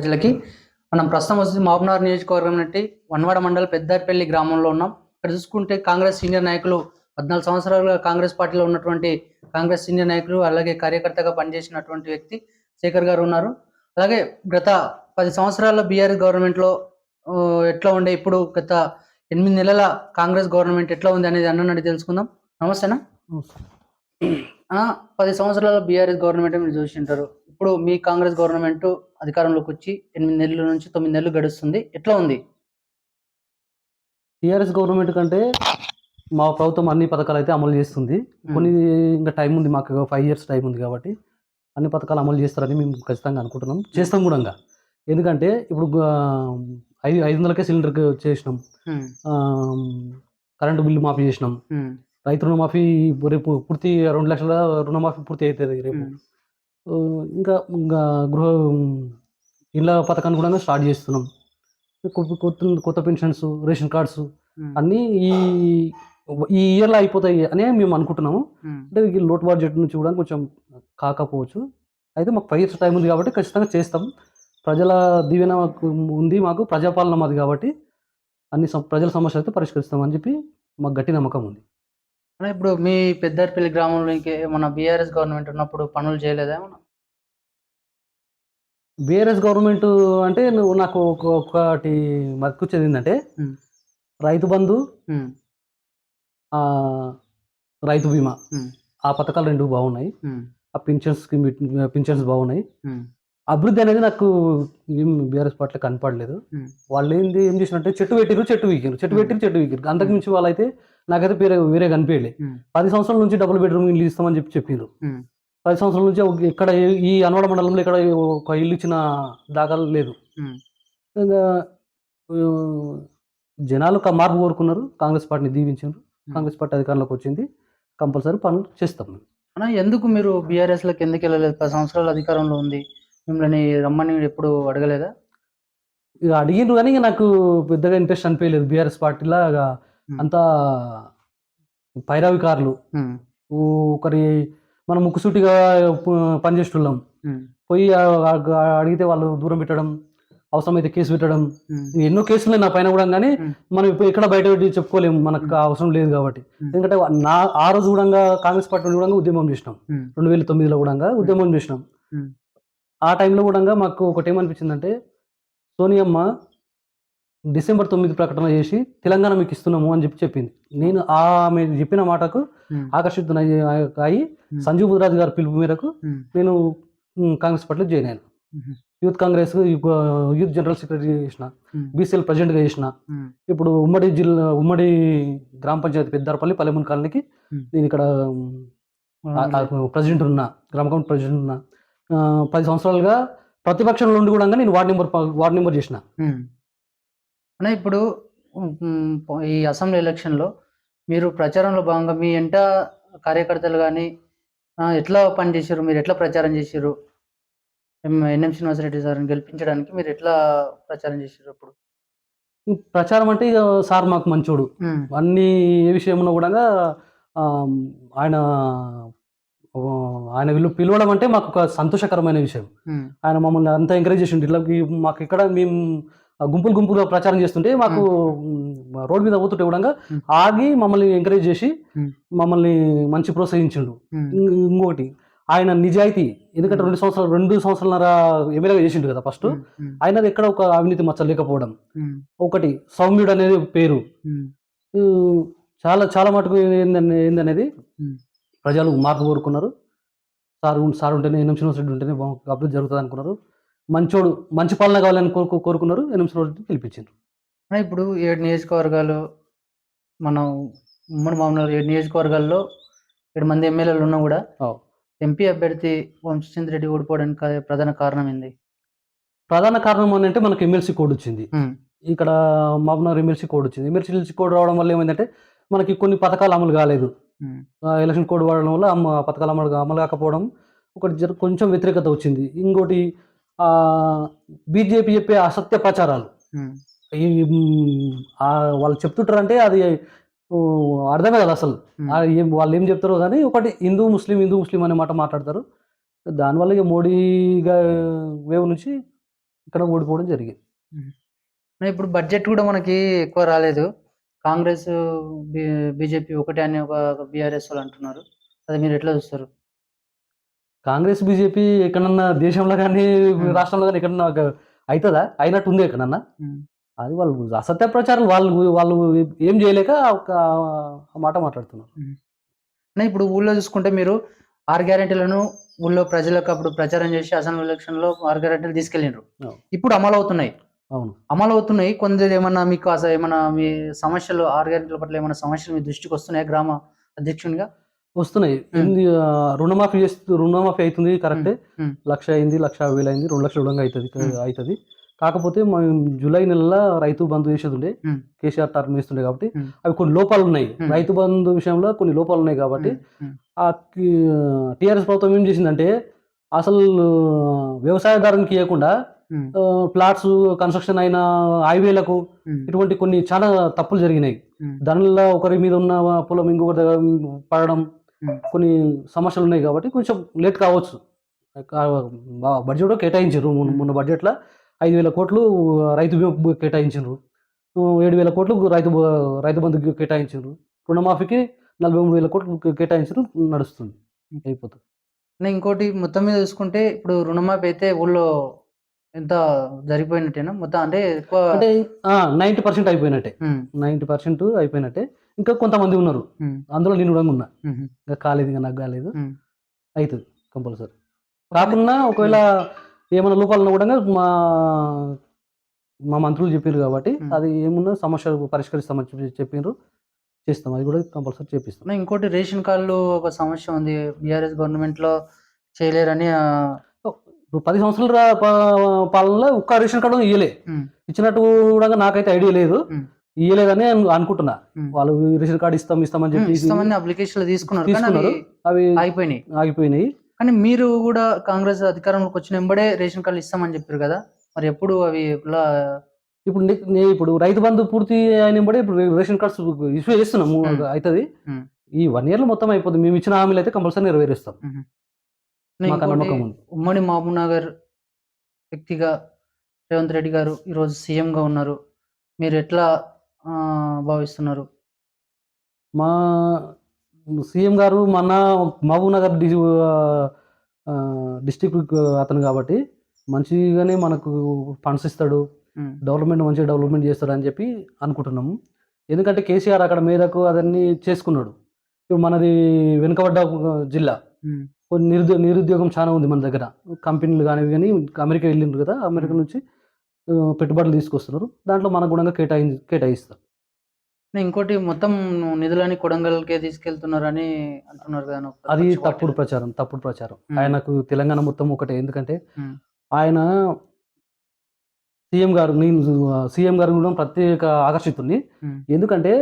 ప్రజలకి మనం ప్రస్తుతం వచ్చి మహబూబ్నగర్ నియోజకవర్గం నుండి వన్వాడ మండల పెద్దారిపల్లి గ్రామంలో ఉన్నాం. ఇక్కడ చూసుకుంటే కాంగ్రెస్ సీనియర్ నాయకులు పద్నాలుగు సంవత్సరాలుగా కాంగ్రెస్ పార్టీలో ఉన్నటువంటి కాంగ్రెస్ సీనియర్ నాయకులు అలాగే కార్యకర్తగా పనిచేసినటువంటి వ్యక్తి శేఖర్ గారు ఉన్నారు. అలాగే గత పది సంవత్సరాల బీఆర్ఎస్ గవర్నమెంట్లో ఎట్లా ఉండే ఇప్పుడు గత ఎనిమిది నెలల కాంగ్రెస్ గవర్నమెంట్ ఎట్లా ఉంది అనేది అన్నట్టు తెలుసుకుందాం. నమస్తేనా పది సంవత్సరాల బీఆర్ఎస్ గవర్నమెంట్ మీరు చూసింటారు ఇప్పుడు మీ కాంగ్రెస్ గవర్నమెంట్ అధికారంలోకి వచ్చి ఎనిమిది నెలల నుంచి తొమ్మిది నెలలు గడుస్తుంది. ఎట్లా ఉంది? టీఆర్ఎస్ గవర్నమెంట్ కంటే మా ప్రభుత్వం అన్ని పథకాలు అయితే అమలు చేస్తుంది. కొన్ని ఇంకా టైం ఉంది మాకు ఫైవ్ ఇయర్స్ టైం ఉంది కాబట్టి అన్ని పథకాలు అమలు చేస్తారని మేము ఖచ్చితంగా అనుకుంటున్నాం. చేస్తాం కూడా. ఎందుకంటే ఇప్పుడు ఐదు ఐదు వందలకే సిలిండర్కి చేసినాం. కరెంటు బిల్లు మాఫీ చేసినాం. రైతు రుణమాఫీ రేపు పూర్తి రెండు లక్షల రుణమాఫీ పూర్తి అవుతుంది రేపు. ఇంకా ఇంకా గృహ ఇళ్ళ పథకాన్ని కూడా స్టార్ట్ చేస్తున్నాం. కొత్త కొత్త పెన్షన్స్ రేషన్ కార్డ్స్ అన్నీ ఈ ఈ ఇయర్లో అయిపోతాయి అనే మేము అనుకుంటున్నాము. అంటే ఈ లోటు బడ్జెట్ నుంచి కూడా కొంచెం కాకపోవచ్చు. అయితే మాకు ఫైవ్ ఇయర్స్ టైం ఉంది కాబట్టి ఖచ్చితంగా చేస్తాం. ప్రజల దీవెన ఉంది మాకు ప్రజాపాలన మాది కాబట్టి అన్ని ప్రజల సమస్యలు అయితే పరిష్కరిస్తామని చెప్పి మాకు గట్టి నమ్మకం ఉంది. అన్న, ఇప్పుడు మీ పెద్దారిపల్లి గ్రామంలో ఇంకే మన బీఆర్ఎస్ గవర్నమెంట్ ఉన్నప్పుడు పనులు చేయలేదా ఏమన్నా? బీఆర్ఎస్ గవర్నమెంట్ అంటే నువ్వు నాకు ఒక- ఒకటి ఏంటంటే ఉమ్, రైతు బంధు ఉమ్, ఆ, రైతు బీమా. ఉమ్, ఆ పథకాలు రెండు బాగున్నాయి. ఉమ్, ఆ పింఛన్స్ పింఛన్స్ బాగున్నాయి. ఉమ్, అభివృద్ధి అనేది నాకు ఏం బీఆర్ఎస్ పార్టీలో కనపడలేదు. ఉమ్, వాళ్ళు ఏంది ఏం చేసినట్టే చెట్టు పెట్టిరు చెట్టు వీకిరు చెట్టు పెట్టిరు చెట్టు వీకిరు అంతకు మించి వాళ్ళైతే నాకైతే వేరే వేరే కనిపించలే. పది సంవత్సరాల నుంచి డబుల్ బెడ్రూమ్ ఇల్లు ఇస్తామని చెప్పి చెప్పారు పది సంవత్సరాల నుంచి ఇక్కడ ఈ అనవాడ మండలంలో ఇక్కడ ఒక ఇల్లు ఇచ్చిన దాఖలు లేదు. జనాలు మార్పు కోరుకున్నారు. కాంగ్రెస్ పార్టీని దీవించారు కాంగ్రెస్ పార్టీ అధికారంలోకి వచ్చింది. కంపల్సరీ పనులు చేస్తాం. అన్న ఎందుకు మీరు బీఆర్ఎస్లోకి ఎందుకు వెళ్ళలేదు? పది సంవత్సరాల అధికారంలో ఉంది. మిమ్మల్ని రమ్మని ఎప్పుడు అడగలేదా? ఇక అడిగిండ్రు కానీ నాకు పెద్దగా ఇంట్రెస్ట్ అనిపించలేదు. బీఆర్ఎస్ పార్టీలో అంతా పైరావికారులు. ఒకరి మనం ముక్కుసూటిగా పనిచేస్తున్నాం. పోయి అడిగితే వాళ్ళు దూరం పెట్టడం అవసరమైతే కేసు పెట్టడం. ఎన్నో కేసులు నా పైన కూడా కానీ. మనం ఇప్పుడు ఎక్కడ బయట పెట్టి చెప్పుకోలేము. మనకు అవసరం లేదు కాబట్టి. ఎందుకంటే నా ఆ రోజు కూడా కాంగ్రెస్ పార్టీ కూడా ఉద్యమం చేసినాం. రెండు వేల తొమ్మిదిలో కూడా ఉద్యమం చేసినాం. ఆ టైంలో కూడా మాకు ఒకటి ఏమనిపించిందంటే సోనియమ్మ డిసెంబర్ తొమ్మిది ప్రకటన చేసి తెలంగాణ మీకు ఇస్తున్నాము అని చెప్పి చెప్పింది. నేను ఆమె చెప్పిన మాటకు ఉమ్, ఆకర్షితున్న అయి. సంజీవ్ బుధరాజు గారి పిలుపు మేరకు నేను కాంగ్రెస్ పార్టీలో జాయిన్ అయ్యాను. Youth Congress youth general secretary చేసిన బీసీఎల్ ప్రెసిడెంట్గా చేసిన. ఇప్పుడు ఉమ్మడి జిల్లా ఉమ్మడి గ్రామ పంచాయతీ పెద్దారపల్లి పల్లెమున్ కాలనీకి. నేను ఇక్కడ ప్రెసిడెంట్ ఉన్నా గ్రామ కమిటీ ప్రెసిడెంట్ ఉన్నా పది సంవత్సరాలుగా ప్రతిపక్షంలో ఉండి కూడా నేను వార్డ్ నెంబర్ వార్డ్ నెంబర్ చేసిన. అన్న ఇప్పుడు ఈ అసెంబ్లీ ఎలక్షన్లో మీరు ప్రచారంలో భాగంగా మీ ఎంట కార్యకర్తలు కానీ ఎట్లా పనిచేసారు మీరు ఎట్లా ప్రచారం చేసారు ఎన్ఎం శ్రీనివాసరెడ్డి సార్ని గెలిపించడానికి మీరు ఎట్లా ప్రచారం చేసారు అప్పుడు? ప్రచారం అంటే ఇక సార్ మాకు మంచోడు. అన్ని ఏ విషయంలో కూడా ఆయన ఆయన వీళ్ళు పిలవడం అంటే మాకు ఒక సంతోషకరమైన విషయం. ఆయన మమ్మల్ని అంతా ఎంకరేజ్ చేసిండు. ఇట్లా మాకు ఇక్కడ మేము గుంపులు గుంపులుగా ప్రచారం చేస్తుంటే మాకు రోడ్ మీద పోతుంటే కూడా. ఆగి మమ్మల్ని ఎంకరేజ్ చేసి. మమ్మల్ని మంచి ప్రోత్సహించిండు. ఇంకొకటి ఆయన నిజాయితీ ఎందుకంటే. రెండు సంవత్సరాలు రెండు సంవత్సరాలన్నర ఎమ్మెల్యేగా చేసిండు కదా ఫస్ట్. ఆయనది ఎక్కడ ఒక అవినీతి మచ్చ లేకపోవడం. ఒకటి సౌమ్యుడు అనేది పేరు. చాలా చాలా మటుకు ఏందని ఏందనేది. ప్రజలు మార్పు కోరుకున్నారు. సార్ సార్ ఉంటేనే ఎన్ఎం శ్రీనివాసరెడ్డి ఉంటేనే అభివృద్ధి జరుగుతుంది అనుకున్నారు. మంచోడు మంచి పాలన కావాలని కోరుకు కోరుకున్నారు. శ్రీనివాసరెడ్డి గెలిపించారు అన్న, ఇప్పుడు ఏడు నియోజకవర్గాలు మనం ఉమ్మడి మామూలు ఏడు నియోజకవర్గాల్లో ఏడు మంది ఎమ్మెల్యేలు ఉన్నా కూడా. ఎంపీ అభ్యర్థి వంశచంద్ర రెడ్డి ఓడిపోవడానికి ప్రధాన కారణం ఏంది? ప్రధాన కారణం ఏంటంటే మనకు ఎమ్మెల్సీ కోడ్ వచ్చింది. ఇక్కడ మహబూబ్నగర్ ఎమ్మెల్సీ కోడ్ వచ్చింది. ఎమ్మెల్సీ కోడ్ రావడం వల్ల ఏమైందంటే మనకి కొన్ని పథకాలు అమలు కాలేదు. ఎలక్షన్ కోడ్ వాడడం వల్ల పథకాలు అమలు అమలు కాకపోవడం ఒకటి జర కొంచెం వ్యతిరేకత వచ్చింది. ఇంకోటి బీజేపీ చెప్పే అసత్య ప్రచారాలు. వాళ్ళు చెప్తుంటారంటే అది ఊ, అర్థమే కదా అసలు. వాళ్ళు ఏం చెప్తారో కానీ ఒకటి హిందూ ముస్లిం హిందూ ముస్లిం అనే మాట మాట్లాడతారు. దానివల్ల ఇక మోడీ వేవ్ నుంచి ఇక్కడ ఓడిపోవడం జరిగింది. ఇప్పుడు బడ్జెట్ కూడా మనకి ఎక్కువ రాలేదు. కాంగ్రెస్ బీజేపీ ఒకటే అని ఒక బీఆర్ఎస్ వాళ్ళు అంటున్నారు. అది మీరు ఎట్లా చూస్తారు? కాంగ్రెస్ బీజేపీ ఎక్కడన్నా దేశంలో కానీ. రాష్ట్రంలో కానీ ఎక్కడన్నా అవుతుందా అయినట్టు ఉంది ఎక్కడన్నా? అది వాళ్ళు అసత్య ప్రచారం వాళ్ళు వాళ్ళు ఏం చేయలేక ఒక మాట మాట్లాడుతున్నారు. ఇప్పుడు ఊళ్ళో చూసుకుంటే మీరు ఆరు గ్యారెంటీలను ఊళ్ళో ప్రజలకు అప్పుడు ప్రచారం చేసి అసెంబ్లీ ఎలక్షన్లో ఆరు గ్యారెంటీలు తీసుకెళ్ళిండ్రు. అవును. ఇప్పుడు అమలు అవుతున్నాయి అవును. అమలు అవుతున్నాయి కొందరు ఏమన్నా మీకు అసలు ఏమన్నా మీ సమస్యలు ఆరు గ్యారెంటీల పట్ల ఏమైనా సమస్యలు మీ దృష్టికి వస్తున్నాయి? గ్రామ అధ్యక్షునిగా? వస్తున్నాయి రుణమాఫీ చేస్తూ రుణమాఫీ అవుతుంది కరెక్టే. లక్ష అయింది లక్ష యాభై వేలు అయింది రెండు లక్షల విధంగా అవుతుంది. అవుతుంది కాకపోతే మనం జూలై నెలలో రైతు బంధు చేసేది ఉండే. కేసీఆర్ టర్మ్ ఇస్తుండే కాబట్టి. అవి కొన్ని లోపాలు ఉన్నాయి. రైతు బంధు విషయంలో కొన్ని లోపాలు ఉన్నాయి కాబట్టి ఆ టీఆర్ఎస్ ప్రభుత్వం ఏం చేసిందంటే అసలు వ్యవసాయదారునికి ఇవ్వకుండా ప్లాట్స్ కన్స్ట్రక్షన్ అయిన హైవేలకు ఇటువంటి కొన్ని చాలా తప్పులు జరిగినాయి దానిలో ఒకరి మీద ఉన్న పొలం ఇంకొకరి దగ్గర పడడం కొన్ని సమస్యలు ఉన్నాయి కాబట్టి కొంచెం లేట్ కావచ్చు. బడ్జెట్ కేటాయించారు మొన్న బడ్జెట్లో ఐదు వేల కోట్లు రైతు బీమా కేటాయించారు ఏడు వేల కోట్లు రైతు రైతు బంధుకి కేటాయించారు రుణమాఫీకి నలభై మూడు వేల కోట్లు కే- కేటాయించారు నడుస్తుంది. అయిపోతుంది. ఇంకోటి మొత్తం మీద చూసుకుంటే ఇప్పుడు రుణమాఫీ అయితే ఊళ్ళో ఎంత జరిగిపోయినట్టేనా? మొత్తం అంటే ఎక్కువ అంటే నైంటీ పర్సెంట్ అయిపోయినట్టే. నైంటీ పర్సెంట్ అయిపోయినట్టే. ఇంకా కొంతమంది ఉన్నారు. అందులో నేను కూడా ఉన్నా. ఇంకా కాలేదు ఇంకా నాకు కాలేదు. అవుతుంది కంపల్సరీ. కాకుండా ఒకవేళ ఏమైనా లోపాలు ఉన్నా కూడా మా మా మంత్రులు చెప్పారు కాబట్టి. అది ఏమున్నా సమస్య పరిష్కరిస్తామని చెప్పి చెప్పారు చేస్తాం. అది కూడా కంపల్సరీ చేపిస్తాం. ఇంకోటి రేషన్ కార్డులు ఒక సమస్య ఉంది. బీఆర్ఎస్ గవర్నమెంట్లో చేయలేరని ఇప్పుడు పది సంవత్సరాల పాలనలో ఒక్క రేషన్ కార్డు ఇయ్యలే. ఇచ్చినట్టు కూడా నాకైతే ఐడియా లేదు. ఇయ్యలేదని అను- అనుకుంటున్నా. వాళ్ళు రేషన్ కార్డు ఇస్తాం ఇస్తామని చెప్పి ఇస్తామని అప్లికేషన్లు తీసుకున్నారు. కానీ తీసుకున్నారు. అవి ఆగిపోయినాయి. ఆగిపోయినాయి. కానీ మీరు కూడా కాంగ్రెస్ అధికారంలోకి వచ్చిన వెంబడే రేషన్ కార్డులు ఇస్తామని చెప్పారు కదా? మరి ఎప్పుడు అవి ఇలా ఇప్పుడు ఇప్పుడు రైతు బంధు పూర్తి అయిన బడే ఇప్పుడు రేషన్ కార్డ్స్ ఇష్యూ చేస్తున్నాము. అవుతుంది. ఈ వన్ ఇయర్లో మొత్తం అయిపోతుంది మేము ఇచ్చిన హామీలు అయితే కంపల్సరీ నెరవేరుస్తాం. మాకు ఇంకోటి, నమ్మకం ఉంది. ఉమ్మడి మహబూబ్ నగర్ వ్యక్తిగా రేవంత్ రెడ్డి గారు ఈరోజు సీఎంగా ఉన్నారు. మీరు ఎట్లా భావిస్తున్నారు? మా సీఎం గారు మన మహబూబ్ నగర్ డి డిస్టిక్ అతను కాబట్టి మంచిగానే మనకు ఫండ్స్ ఇస్తాడు. డెవలప్మెంట్ మంచిగా డెవలప్మెంట్ చేస్తాడు అని చెప్పి అనుకుంటున్నాము ఎందుకంటే కేసీఆర్ అక్కడ మీదకు అదన్నీ చేసుకున్నాడు. ఇప్పుడు మనది వెనుకబడ్డ జిల్లా. నిరుద్యో నిరుద్యోగం చాలా ఉంది మన దగ్గర. కంపెనీలు కానీ కానీ అమెరికా వెళ్ళిండ్రు కదా అమెరికా నుంచి పెట్టుబడులు తీసుకొస్తున్నారు. దాంట్లో మనకు గుణంగా కేటాయి కేటాయిస్తారు. ఇంకోటి మొత్తం నిధులని కొడంగల్కే తీసుకెళ్తున్నారని అంటున్నారు కదా అది తప్పుడు. ప్రచారం తప్పుడు ప్రచారం. ఆయనకు తెలంగాణ మొత్తం ఒకటే. ఎందుకంటే. ఆయన సీఎం గారు నేను సీఎం గారు కూడా ప్రత్యేక ఆకర్షితుడిని ఉమ్, ఎందుకంటే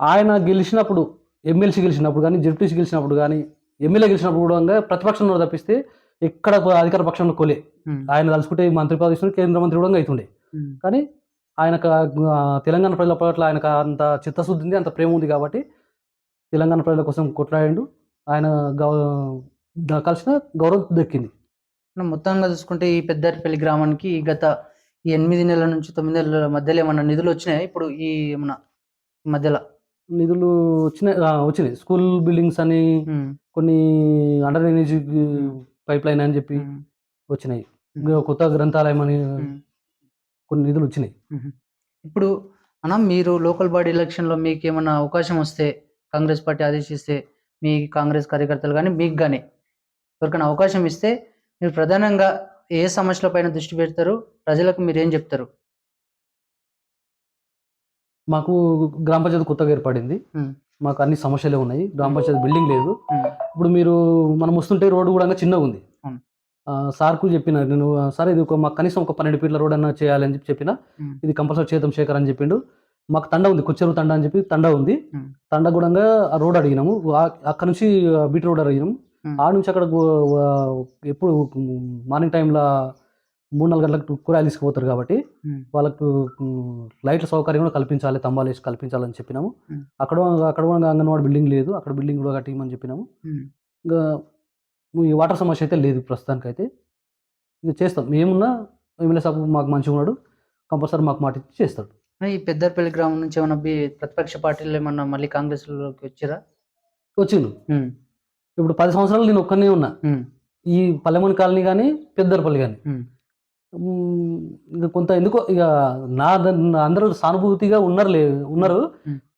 ఆయన గెలిచినప్పుడు ఎమ్మెల్సీ గెలిచినప్పుడు కానీ జడ్పీసీ గెలిచినప్పుడు కానీ ఎమ్మెల్యే గెలిచినప్పుడు కూడా ప్రతిపక్షంలో తప్పిస్తే ఎక్కడ అధికార పక్షంలో కొలే. ఆయన తలుచుకుంటే మంత్రి పదవి కేంద్ర మంత్రి కూడా అవుతుండే. కానీ ఆయనకు ఆ తెలంగాణ ప్రజల పట్ల ఆయనకు అంత చిత్తశుద్ధి ఉంది అంత ప్రేమ ఉంది కాబట్టి తెలంగాణ ప్రజల కోసం కొట్లాడిండు. ఆయన గౌ కలిసిన గౌరవం దక్కింది. మొత్తంగా చూసుకుంటే ఈ పెద్దారిపల్లి గ్రామానికి గత ఈ ఎనిమిది నెలల నుంచి తొమ్మిది నెలల మధ్యలో ఏమన్నా నిధులు వచ్చినాయి? ఇప్పుడు ఈ ఏమన్నా మధ్యలో? నిధులు వచ్చినాయి ఆ, వచ్చినాయి. స్కూల్ బిల్డింగ్స్ అని కొన్ని అండర్ డ్రైనేజ్ పైప్ లైన్ అని చెప్పి వచ్చినాయి. కొత్త గ్రంథాలయం అని. కొన్ని నిధులు వచ్చినాయి. ఇప్పుడు అన్న మీరు లోకల్ బాడీ ఎలక్షన్లో మీకు ఏమన్నా అవకాశం వస్తే కాంగ్రెస్ పార్టీ ఆదేశిస్తే మీ కాంగ్రెస్ కార్యకర్తలు కానీ మీకు కానీ ఎవరికైనా అవకాశం ఇస్తే మీరు ప్రధానంగా ఏ సమస్యల పైన దృష్టి పెడతారు? ప్రజలకు మీరు ఏం చెప్తారు? మాకు గ్రామ పంచాయతీ కొత్తగా ఏర్పడింది. మాకు అన్ని సమస్యలే ఉన్నాయి. గ్రామ పంచాయతీ బిల్డింగ్ లేదు. ఇప్పుడు మీరు మనం వస్తుంటే రోడ్డు కూడా చిన్నగా ఉంది. సార్కు చెప్పిన నేను సార్ ఇది ఒక మాకు కనీసం ఒక పన్నెండు ఫీట్ల రోడ్ అన్న చేయాలని చెప్పి చెప్పిన ఇది కంపల్సరీ చేద్దాం శేఖర్ అని చెప్పిండు. మాకు తండ ఉంది కుచ్చెరు తండ అని చెప్పి తండ ఉంది. తండ కూడా ఆ రోడ్ అడిగినాము. అక్కడ నుంచి బీట్ రోడ్ అడిగినాము. ఆ నుంచి అక్కడ ఎప్పుడు మార్నింగ్ టైంలో మూడు నాలుగు గంటలకు కూరగాయలు తీసుకుపోతారు కాబట్టి వాళ్ళకు లైట్ల సౌకర్యం కూడా కల్పించాలి తంబాలు వేసి కల్పించాలని చెప్పినాము. అక్కడ అక్కడ కూడా అంగన్వాడీ బిల్డింగ్ లేదు అక్కడ బిల్డింగ్ కూడా కట్టిమని చెప్పినాము. ఇంకా ఈ వాటర్ సమస్య అయితే లేదు ప్రస్తుతానికైతే. ఇక చేస్తాం. ఏమున్నా ఎమ్మెల్యే సాబ్ మాకు మంచిగా ఉన్నాడు కంపల్సరీ మాకు మాట ఇచ్చి చేస్తాడు. ఈ పెద్దపల్లి గ్రామం నుంచి ఏమన్నా ప్రతిపక్ష పార్టీలు ఏమన్నా మళ్ళీ కాంగ్రెస్లోకి వచ్చిరా? వచ్చిండు. ఇప్పుడు పది సంవత్సరాలు నేను ఒక్కనే ఉన్నా. ఈ పల్లెమని కాలనీ కానీ పెద్దరపల్లి కానీ. ఇంకా కొంత ఎందుకో ఇక నా అందరూ సానుభూతిగా ఉన్నారు లే ఉన్నారు.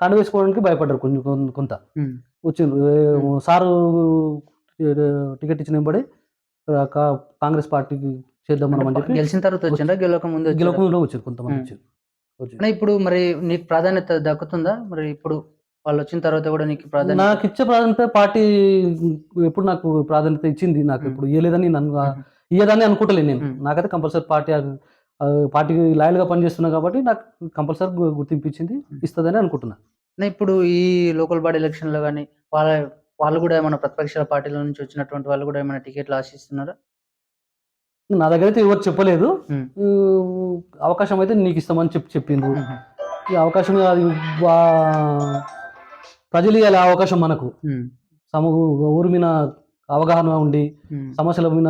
కండ వేసుకోవడానికి భయపడ్డారు కొంచెం కొంత వచ్చిండ్రు. సారు టికెట్ ఇచ్చిన వెంబడి కా- కాంగ్రెస్ పార్టీకి చేద్దాం మనం అని చెప్పి గెలిచిన తర్వాత వచ్చిండ్రా గెలవక ముందు వచ్చిండ్రా? గెలవకుండా వచ్చారు కొంతమంది. వచ్చారు ఇప్పుడు మరి నీకు ప్రాధాన్యత దక్కుతుందా మరి ఇప్పుడు వాళ్ళు వచ్చిన తర్వాత కూడా నీకు ప్రాధాన్యత నాకు ఇచ్చే ప్రాధాన్యత పార్టీ ఎప్పుడు నాకు ప్రాధాన్యత ఇచ్చింది నాకు. ఇప్పుడు ఇవ్వలేదని నన్ను. ఇయ్యదని అనుకుంటలేను నేను. నాకైతే కంపల్సరీ పార్టీ పార్టీకి లాయల్గా పనిచేస్తున్నా కాబట్టి నాకు కంపల్సరీ గుర్తింపు ఇచ్చింది ఇస్తుందని అనుకుంటున్నా. ఇప్పుడు ఈ లోకల్ బాడీ ఎలక్షన్లో కానీ వాళ్ళ వాళ్ళు కూడా ఏమైనా ప్రతిపక్ష పార్టీల నుంచి వచ్చినటువంటి వాళ్ళు కూడా ఏమైనా టికెట్లు ఆశిస్తున్నారా? నా దగ్గర అయితే ఎవరు చెప్పలేదు. అవకాశం అయితే నీకు ఇస్తామని చెప్పి చెప్పిండ్రు. ఈ అవకాశం అది ప్రజలు ఇవ్వాలి అవకాశం మనకు. సమ ఊరి మీద అవగాహన ఉండి సమస్యల మీద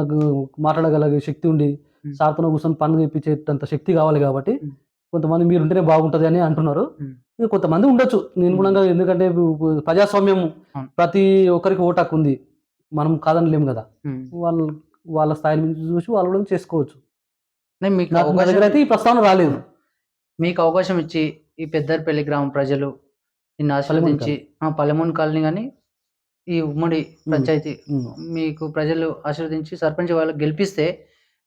మాట్లాడగలిగే శక్తి ఉండి. సార్తో కూర్చొని పనులు తెప్పించేంత శక్తి కావాలి కాబట్టి. కొంతమంది మీరు ఉంటేనే బాగుంటుంది అని అంటున్నారు. కొంతమంది ఉండొచ్చు. నేను కూడా ఎందుకంటే ప్రజాస్వామ్యం. ప్రతి ఒక్కరికి ఓటు హక్కు ఉంది. మనం కాదనలేము కదా. ఉమ్. వాళ్ళు వాళ్ళ స్థాయి నుంచి చూసి వాళ్ళు కూడా చేసుకోవచ్చు. మీకు నాకు దగ్గర అయితే ఈ ప్రస్తావన రాలేదు. మీకు అవకాశం ఇచ్చి ఈ పెద్దర్పల్లి గ్రామ ప్రజలు నిన్ను ఆశీర్వదించి ఆ, పల్లెమూని కాలనీ కానీ ఈ ఉమ్మడి పంచాయతీ. మీకు ప్రజలు ఆశీర్వదించి సర్పంచ్ వాళ్ళకి గెలిపిస్తే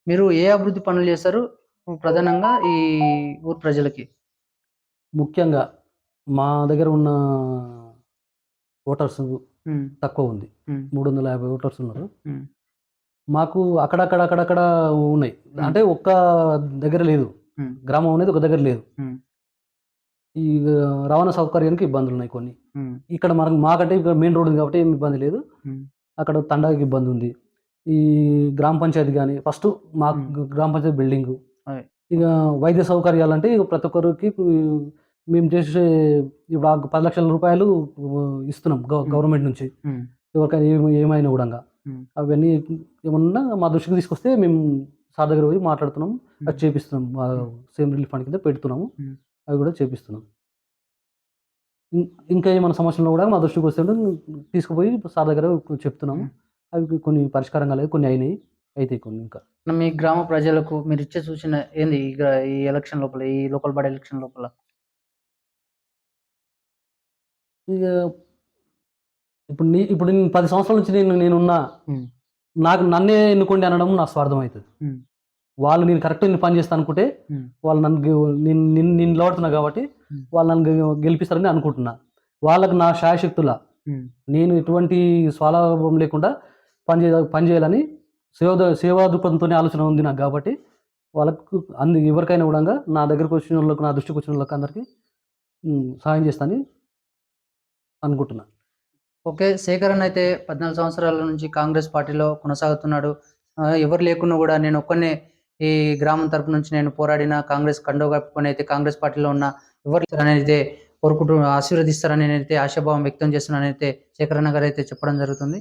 మీరు ఏ అభివృద్ధి పనులు చేస్తారు ప్రధానంగా ఈ ఊరు ప్రజలకి. ముఖ్యంగా మా దగ్గర ఉన్న ఓటర్స్ ఉమ్, తక్కువ ఉంది. ఉమ్, మూడు వందల యాభై ఓటర్స్ ఉన్నారు. ఉమ్, మాకు అక్కడక్కడ అక్కడక్కడ ఉన్నాయి. అంటే ఒక్క దగ్గర లేదు. ఉమ్, గ్రామం అనేది ఒక దగ్గర లేదు. ఉమ్, ఈ రవాణా సౌకర్యానికి ఇబ్బందులు ఉన్నాయి కొన్ని ఇక్కడ మనకు మాకంటే ఇక్కడ మెయిన్ రోడ్ ఉంది కాబట్టి ఏమి ఇబ్బంది లేదు. అక్కడ తండాకి ఇబ్బంది ఉంది. ఈ గ్రామ పంచాయతీ కానీ ఫస్ట్ మా. గ్రామ పంచాయతీ బిల్డింగ్. ఇక వైద్య సౌకర్యాలు అంటే ప్రతి ఒక్కరికి మేము చేసే ఇప్పుడు ఆ పది లక్షల రూపాయలు ఇస్తున్నాం. గవర్నమెంట్ నుంచి. ఎవరికైనా ఏమి ఏమైనా కూడా. అవన్నీ ఏమన్నా మా దృష్టికి తీసుకొస్తే మేము సార్ దగ్గర పోయి మాట్లాడుతున్నాం అది చేపిస్తున్నాం మా సేమ్ రిలీఫ్ ఫండ్ కింద పెడుతున్నాము. అవి కూడా చేపిస్తున్నాం. ఇంకా ఏమైనా సమస్యలు కూడా మా దృష్టికి వస్తే తీసుకుపోయి సార్ దగ్గర చెప్తున్నాము. అవి కొన్ని పరిష్కారం కాలేదు కొన్ని అయినాయి అయితే కొన్ని ఇంకా. మీ గ్రామ ప్రజలకు మీరు ఇచ్చే సూచన ఏంది ఈ ఎలక్షన్ లోపల ఈ లోకల్ బాడీ ఎలక్షన్ లోపల? ఇక ఇప్పుడు నీ ఇప్పుడు నేను పది సంవత్సరాల నుంచి నేను నేనున్నా నాకు నన్నే ఎన్నుకోండి అనడం నా స్వార్థం అవుతుంది. వాళ్ళు నేను కరెక్ట్ నేను పని చేస్తాను అనుకుంటే వాళ్ళు నన్ను నేను నిన్ను నేను నిలబడుతున్నా కాబట్టి. వాళ్ళు నన్ను గెలిపిస్తారని అనుకుంటున్నా. వాళ్ళకు నా శాయశక్తుల. నేను ఎటువంటి స్వలాభం లేకుండా పని చే పని చేయాలని సేవ సేవా దృక్పథంతోనే ఆలోచన ఉంది నాకు కాబట్టి వాళ్ళకు అందు ఎవరికైనా కూడా నా దగ్గరకు వచ్చిన వాళ్ళకు నా దృష్టికి వచ్చిన వాళ్ళకి అందరికీ సహాయం చేస్తానని అనుకుంటున్నా. ఓకే. శేఖర్ అన్న అయితే పద్నాలుగు సంవత్సరాల నుంచి కాంగ్రెస్ పార్టీలో కొనసాగుతున్నాడు. ఎవరు లేకున్నా కూడా నేను ఒక్కనే ఈ గ్రామం తరపు నుంచి నేను పోరాడిన కాంగ్రెస్ కండో కప్పుకొని అయితే కాంగ్రెస్ పార్టీలో ఉన్న ఎవరు అనేది కోరుకుంటూ ఆశీర్వదిస్తారని నేనైతే ఆశాభావం వ్యక్తం చేస్తున్నానైతే అయితే శేఖర్ అన్న గారు అయితే చెప్పడం జరుగుతుంది.